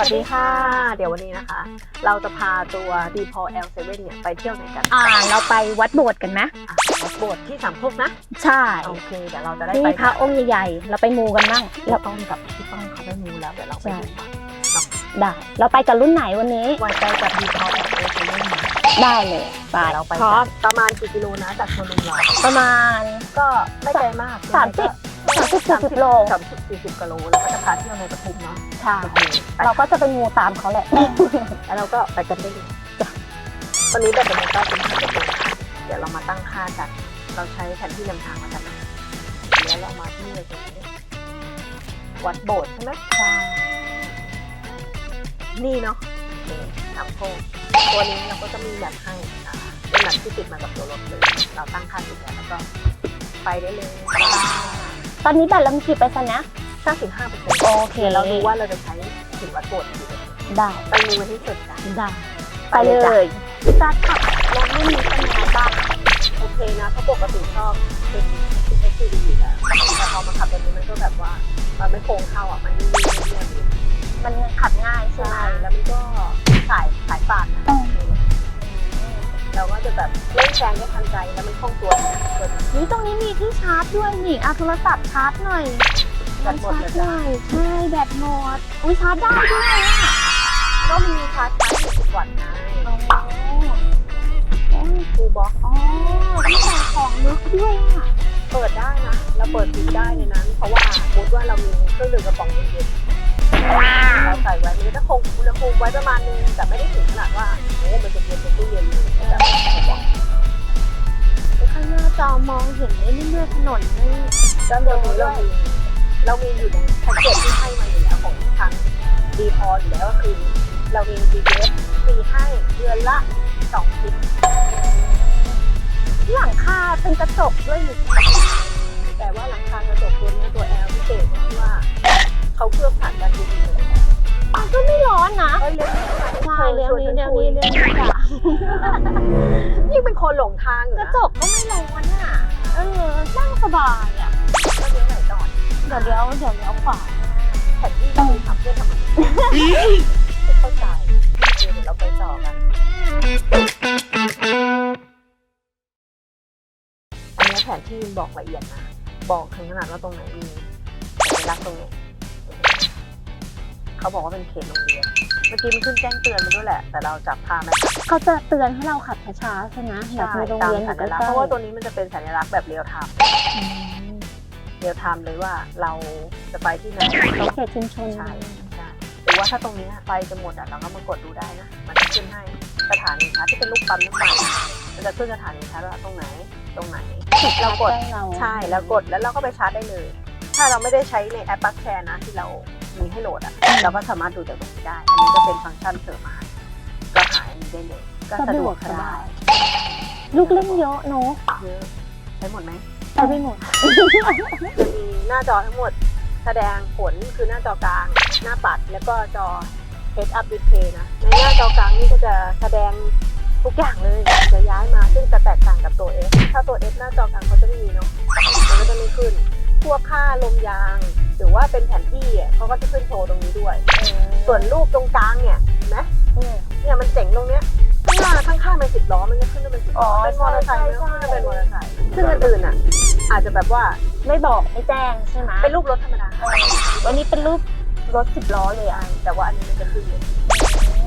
วัสดีค่ะ เดี๋ยววันนี้นะคะ เราจะพาตัว d p o L7 เนี่ยไปเที่ยวไหนกันอ่าเราไปวัดโบสถ์กันไหมอะวัดโบสถ์ที่สามโคกนะ ใช่โอเคเดี๋ยวเราจะได้นี่ไปพระองค์ใหญ่ๆเราไปมูกันบ้างเราต้องกับพี่ต้องเขาไปมูแล้วเดี๋ยวเราไปดูกันได้เราไปกับรุ่นไหนวันนี้ไวันใจกับ d p o L7 ได้เลยไปเดี๋ยวเราไปพร้อมประมาณกี่กิโลนะจากโชว์รูมเราประมาณก็ไม่ไกลมากสามสิบ สามสิบสี่สิบโล สามสิบสี่สิบกิโลแล้วก็จะพาเที่ยวในปทุมเนาะใช่โอเคไปเราก็จะไปมูตามเขาแหละ แล้วเราก็ไปกันได้เลยจ้ะตอนนี้แบตเตอรี่ก็เป็นห้าเปอร์เซ็นต์เดี๋ยวเรามาตั้งค่ากันเราใช้แผนที่นำทางมากันนะแล้วเรามาที่เลยตรงนี้วัดโบสถ์ใช่ไหมใช่นี่เนาะโอเคทำโค้งตัวนี้เราก็จะมีแบบให้อ่าเป็นแบบที่ติดมากับตัวรถเลย เราตั้งค่าติดแล้วแล้วก็ไปได้เลย ตอนนี้บัตรเรามีกี่เปอร์เซ็นต์นะ 95เปอร์เซ็นต์โอเคเราดูว่าเราจะใช้ถึงวัดโบสถ์กี่เปอร์เซ็นต์ได้ ไปดูกันที่สุดจ้ะ ได้ไปเลยจะขับรถรุ่นนี้เป็นยังไงบ้าง โอเคนะเพราะปกติชอบเป็น SUV อยู่แล้วแต่พอมาขับแบบนี้มันก็แบบว่ามันไม่โค้งเข้าอะ มันนิ่มๆเรียบๆมันขับง่ายใช่ไหมใช่แล้วมันก็สายสายป่านนะเราก็จะแบบเล่นแซงได้ทันใจแล้วมันคล่องตัว นะตัวนี้นี่ตรงนี้มีที่ชาร์จด้วยนี่เอาโทรศัพท์ชาร์จหน่อยแบตหมดเลยชาจ้ะร์จหน่อยใช่แบตหมดอุ้ยชาร์จได้ด้วยอะก็มีชาร์จชาร์จสิบวัตต์ไงอ๋อโอ้ยฟูลบ็อกอ๋อที่ใส่ของลึกด้วยอะเปิดได้นะเราเปิดปิดได้ในนั้น เพราะว่าสมมติว่าเรามีเครื่องดื่มกระป๋องเย็นๆเราใส่ไว้มันก็จะคงอุณหภูมิไว้ประมาณนึงแต่ไม่ได้ถึงขนาดว่าโอ้มันจะเย็นเป็นตู้เย็นเลยแต่ ข้างหน้าจอมองเห็นไอ้นี่ด้วยถนนนี่ด้านบนนี้เรามีเรามีอยู่ในแพ็กเกจที่ให้มาอยู่แล้วของทางดีพออยู่แล้วก็คือ เรามี GPS ฟรีให้เดือนละสองคลิปหลังคาเป็นกระจกด้วยอยู่แต่ว่าหลังคากระจกตัวนี้ตัวแอลพิเศษตรงที่ว่าเขาเคลือบผ่านการดูดีเลยมันก็ไม่ร้อนนะเอ้ยเรื่องนี้ใช่เรื่องนี้เรื่องนี้เรื่องนี้จ้ะ ยิ่งเป็นคนหลงทางอยู่กระนะจกก็ไม่ร้อนอะเออนั่งสบายอะก็เลี้ยวไหนต่อเดี๋ยวเดี๋ยวเดี๋ยวเดี๋ยวขวาแผนที่ต้องทำเพื่อทำอะไรไม่เข้าใจโอเคเดี๋ยวเราไปต่อกันอันนี้แผนที่บอกละเอียดนะบอกถึงขนาดว่าตรงไหนมีสัญลักษณ์ตรงไหนเขาบอกว่าเป็นเขตโรงเรียนเมื่อกี้มันขึ้นแจ้งเตือนมาด้วยแหละ แต่เราจับภาพไม่ทันเขาจะเตือนให้เราขับช้าๆใช่ไหมแบบมีโรงตามเรียนอสัยู่ญใกลักษณ์ล้เพราะว่าตัวนี้มันจะเป็นสัญลักษณ์แบบเรียลไทม์ๆอืมเรียลไทม์เลยว่าเราจะไปที่ไหนเขตชุมชนใช่ใช่หรือว่าถ้าตรงนี้ไฟจะหมดอะเราก็มากดดูได้นะ มันจะขึ้นให้สถานีชาร์จที่เป็นลูกปั๊มน้ำมันมันจะขึ้นสถานีชาร์จว่าตรงไหนตรงไหน เรากดเราใช่แล้วกดแล้วเราก็ไปชาร์จได้เลย ถ้าเราไม่ได้ใช้ในแอปปักแชร์นะที่เรามีให้โหลดอะเราก็สามารถดูจากตรงนี้ได้ อันนี้ก็เป็นฟังก์ชันเสริมมาให้ก็หายอันนี้ได้เลย ก็สะดวกสบายลูกเล่นเยอะเนอะเยอะใช้หมดไหมใช้ไม่หมดจะมีหน้าจอทั้งหมด แสดงผลคือหน้าจอกลาง หน้าปัดแล้วก็จอ Head Up Display นะ ในหน้าจอกลางนี่ก็จะแสดงทุกอย่างเลยจะย้ายมาซึ่งจะแตกต่างกับตัว S ถ้าตัว S หน้าจอกลางเขาจะไม่มีเนาะมันก็จะไม่ขึ้นพ วกค่าลมยาง หรือว่าเป็นแผนที่เขาก็จะขึ้นโชว์ตรงนี้ด้วย ส่วนรูปตรงกลางเนี่ยเห็นไหมเนี่ยมันเจ๋งตรงเนี้ยข้างหน้าข้างๆมันสิบล้อมันก็ขึ้นว่าเป็นสิบล้ออ๋อเป็นมอเตอร์ไซค์ใช่มันก็ใช่ขึ้นว่าเป็นมอเตอร์ไซค์ซึ่งอันอื่นอะ อาจจะแบบว่าไม่บอกไม่แจ้งใช่ไหมเป็นรูปรถธรรมดาออวันนี้เป็นรูปรถสิบล้อเลยอะแต่ว่าอันนี้มันจะขึ้น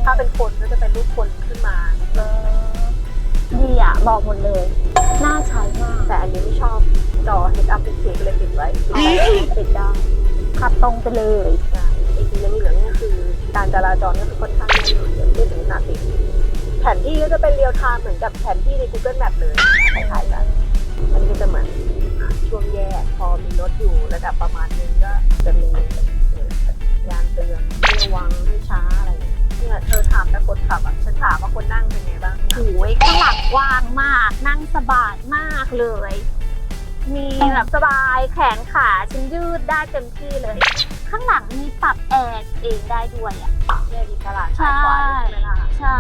ถ้าเป็นคนก็จะเป็นรูปคนขึ้นมาดีอะบอกหมดเลย น่าใช้มาก แต่อันนี้ไม่ชอบจอ head up display ก็เลยติดไว้ติดได้ขับตรงไปเลยใช่ไอ้สีเหลืองๆเนี่ยคือการจราจรก็คือค่อนข้างแน่นอนไม่ถึงขนาดติดแผนที่ก็จะเป็นเรียลไทม์เหมือนกับแผนที่ใน Google Map เลยคล้ายๆกันอันนี้ก็จะเหมือนอะช่วงแยกพอมีรถอยู่ระดับประมาณนึงก็จะมีเอ่อยานเตือนให้ระวังให้ช้าอะไรอย่างเงี้ยเนี่ยเธอถามแต่คนขับอะฉันถามว่าคนนั่งเป็นไงบ้างโอ้ยข้างหลังกว้างมาก นั่งสบายมากเลย มีแบบสบายแขนขาฉันยืดได้เต็มที่เลย ข้างหลังมีปรับแอร์เองได้ด้วยอะเนี่ยอิสระซ้ายขวาใช่ไหมล่ะใช่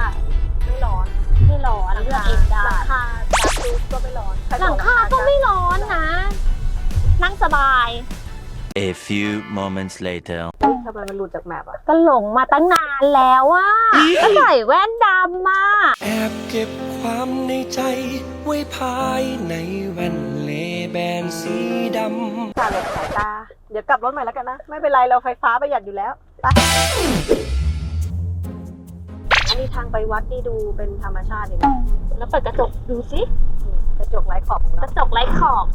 ไม่ร้อนไม่ร้อนเลือกเองได้หลังคาจากซูปก็ไม่ร้อนใช้หลังคาก็ไม่ร้อนนะ นั่งสบาย A few moments later. เฮ้ยทำไมมันหลุดจากแมปอะ ก็หลงมาตั้งนาานแล้วอะก็ใส่แว่นดำมาแอบเก็บความในใจไว้ภายในแว่นเล แบนสีดำตาหลบสายตา เดี๋ยวกลับรถใหม่แล้วกันนะ ไม่เป็นไรเราไฟฟ้าประหยัดอยู่แล้วไปอันนี้ทางไปวัดนี่ดูเป็นธรรมชาติเลยนะแล้วเปิดกระจกดูสินี่กระจกไร้ขอบของกเราระจกไร้ขอบ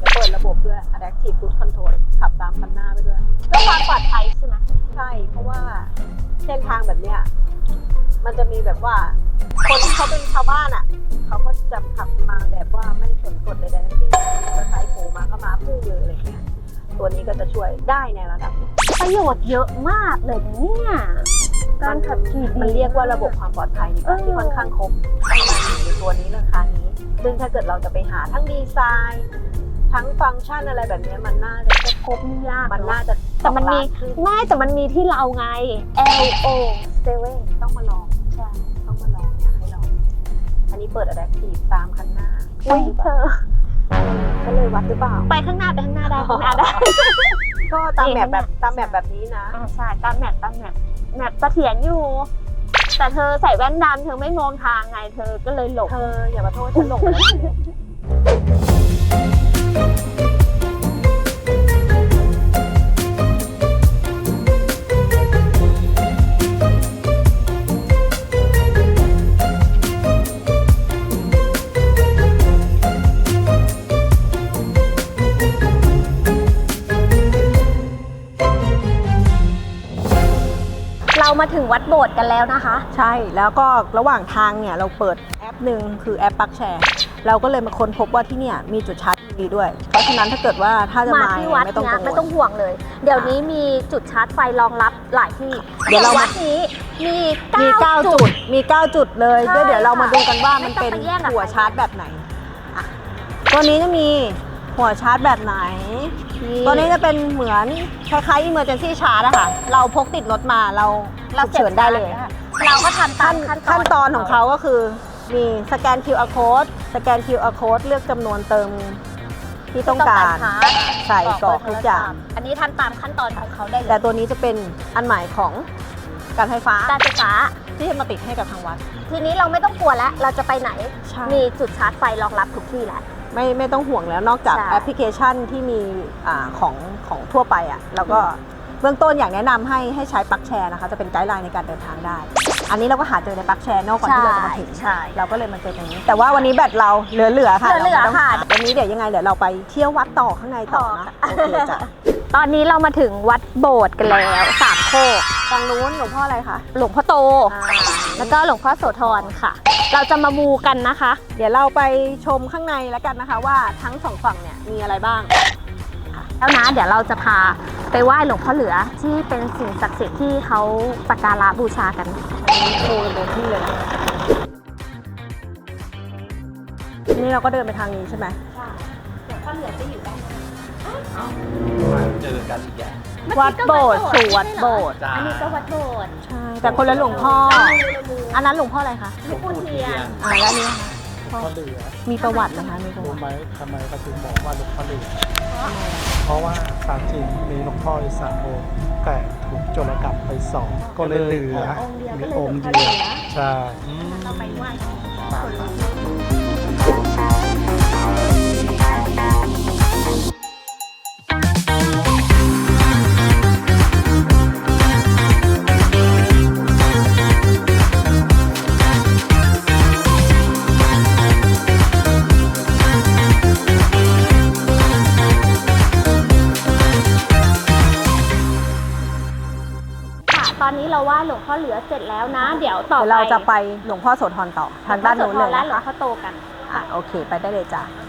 จะเปิดระบบด้วย Adaptive Cruise Control ขับตามคันหน้าไปด้วยเพื่อความปลอดภัยใช่ไหมใช่ เพราะว่าเส้นทางแบบเนี้ยมันจะมีแบบว่า คนที่เขาเป็นชาวบ้านอะ เขาก็จะขับมาแบบว่าไม่สนกฎใดๆทั้งสิ้นมอเตอร์ไซค์โผล่มาก็มาพุ่งเลยอะไรเงี้ยตัวนี้ก็จะช่วยได้ในระดับหนึ่งประโยชน์เยอะมากเลยเนี่ยการขับขี่ดีมันเรียกว่าระบบความปลอดภัยดีกว่าเออที่ค่อนข้างครบให้มาอยู่ในตัวนี้ราคานี้ ซึ่งถ้าเกิดเราจะไปหาทั้งดีไซน์ทั้งฟังก์ชันอะไรแบบเนี้ยมันน่าจะครบนี่ยากมันเนอะน่าจะแต่มันมีสองล้าขึ้นไม่แต่มันมีที่เราไง L O 7ต้องมาลองใช่ต้อง อันนี้เปิด Adaptive ตามคันหน้าอุ้ยเธอก็เลยวัดหรือเปล่า ไปข้างหน้าไปข้างหน้าได้ข้างหน้าได้ ก็ตามนี่แบบแบบข้างหน้าตามแบบแบบนี้นะอ่าใช่ตามแมปตามแมปแมปเสถียรอยู่ แต่เธอใส่แว่นดำเธอไม่มองทางไงเธอก็เลยหลงเธออย่ามาโทษฉันหลงนะ เรามาถึงวัดโบสถ์กันแล้วนะคะ ใช่แล้วก็ระหว่างทางเนี่ยเราเปิดแอปหนึ่งคือแอปปักแชร์ เราก็เลยมาค้นพบว่าที่เนี่ยมีจุดชาร์จดีด้วย เพราะฉะนั้นถ้าเกิดว่าถ้าจะมามาที่วัดไม่ต้องเนี้ยกังวไม่ลต้องห่วงเลย เดี๋ยวนี้มีจุดชาร์จไฟรองรับหลายที่เดี๋ยวเราวัมาดนี้มีมี9 9จุดมี 9 จุดเลยใช่ด้วยเดี๋ยวเรามาดูกันว่าไม่มันต้องเป็นไปแย่งกับหัวใคร ชาร์จแบบไหนอะตัวนี้จะมี หัวชาร์จแบบไหน ตัวนี้จะเป็นเหมือนคล้ายๆ emergency charge อะค่ะ เราพกติดรถมาเราฉุกเฉินได้เลย เราก็ทำตาขั้มนขั้นขั้นตอนของเขาก็คือ มีสแกน QR code สแกน QR code เลือกจำนวนเติมที่ต้องการชาร์จใส่กรอกทุกอย่าง อันนี้ทำตามขั้นตอนของเขาได้เลแต่ยตัวนี้จะเป็นอันใหม่ของการไฟฟ้าการไฟฟ้าที่จะมาติดให้กับทางวัด ทีนี้เราไม่ต้องกลัวแล้ว เราจะไปไหนใช่มีจุดชาร์จไฟรองรับทุกที่แล้ว ไม่ไม่ต้องห่วงแล้วนอกจากใช่ แอปพลิเคชันที่มีอาของของทั่วไปอะแล้วก็เบื้องต้นอยากแนะนำให้ให้ใช้ปลั๊กแชร์นะคะจะเป็นไกด์ไลน์ในการเดินทางได้ อันนี้เราก็หาเจอในปลั๊กแชร์นอกก่อนที่เราจะมาถึง ใช่ เราก็เลยมาเจอตรงนี้ แต่ว่าวันนี้แบตเราเหลือๆค่ะเหลือๆราไม่ต้งค่ะ วันนี้เดี๋ยวยังไงเดี๋ยวเราไปเที่ยววัดต่อข้างในต่อนะโอเคจ้ะตอนนี้เรามาถึงวัดโบสถ์กันแล้วสามโคกฝั่งนู้นหลวงพ่ออะไรคะ หลวงพ่อโต อ่า แล้วก็หลวงพ่อโสธรค่ะ เราจะมามูกันนะคะ เดี๋ยวเราไปชมข้างในแล้วกันนะคะ ว่าทั้งสองฝั่งเนี่ยมีอะไรบ้างแล้วนะเดี๋ยวเราจะพาไปไหว้หลวงพ่อเหลือที่เป็นสิ่งศักดิ์สิทธิ์ที่เขาสักการะบูชากันโชว์เต็มที่เลยนะนี่เราก็เดินไปทางนี้ใช่ไหมหลวงพ่อเหลือจะอยู่ด้านเจอกันอีกอย่าง วัดโบสถ์สู่วัดโบสถ์จ้าอันนี้ก็วัดโบสถ์ใช่แต่คนละหลวงพ่อ อันนั้นหลวงพ่ออะไรคะหลวงพ่อเทียนอ่าแล้วอันนี้นะคะพ่อเหลือมีประวัตินะคะมีประรู้วัติไหมทำไมเขาถึงบอกว่าหลวงพ่อเหลือเพราะว่าศาลจีนมีหลวงพ่ออีกสามองค์แต่ถูกโจรกรรมไปสองก็เลยเหลือองค์เดียวมีก็เลยองค์หลวงเดีพ่อยวเหลือใช่เราไปไหว้ค่ะ เราไหว้หลวงพ่อเหลือเสร็จแล้วนะ เดี๋ยวต่อเดี๋ยวไปเราจะไปหลวงพ่อโสธรต่อทางด้านโน้นเลยและนะหลวงคะพ่อโตกันอะโอเค ไปได้เลยจ้ะค่ะ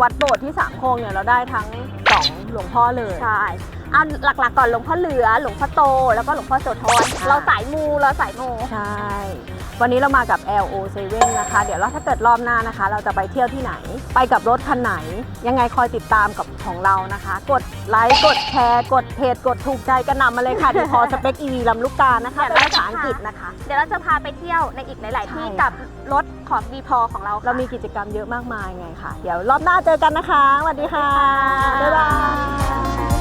วันมานี้เล่นเรากิมาจกรรมกันมาวัดโบสถ์ที่สามโคงเนี่ยเราได้ทั้งสองหลวงพ่อเลย ใช่เอาหลักๆก่อนหลวงพ่อเหลือ หลวงพ่อโต แล้วก็หลวงพ่อโสธรค่ะ เราสายมูเราสายมู ใช่ วันนี้เรามากับ LO7 นะคะ เดี๋ยวเราถ้าเกิดรอบหน้านะคะ เราจะไปเที่ยวที่ไหน ไปกับรถคันไหน ยังไงคอยติดตามกับของเรานะคะ กดไลค์ กดแชร์ กดเพจ กดถูกใจกันนำมาเลยค่ะ ที่พอสเปค EV ลำลูกกานะคะเดี๋เป็ยวนเราภาจะษาอังกฤษนะคะ เดี๋ยวเราจะพาไปเที่ยวในอีกหลาย ๆ ที่ใช่ กับรถ ของดีพอของเราค่ะเรามีกิจกรรมเยอะมากมายไงค่ะ เดี๋ยวรอบหน้าเจอกันนะคะสวัสดีค่ะ บ๊ายบาย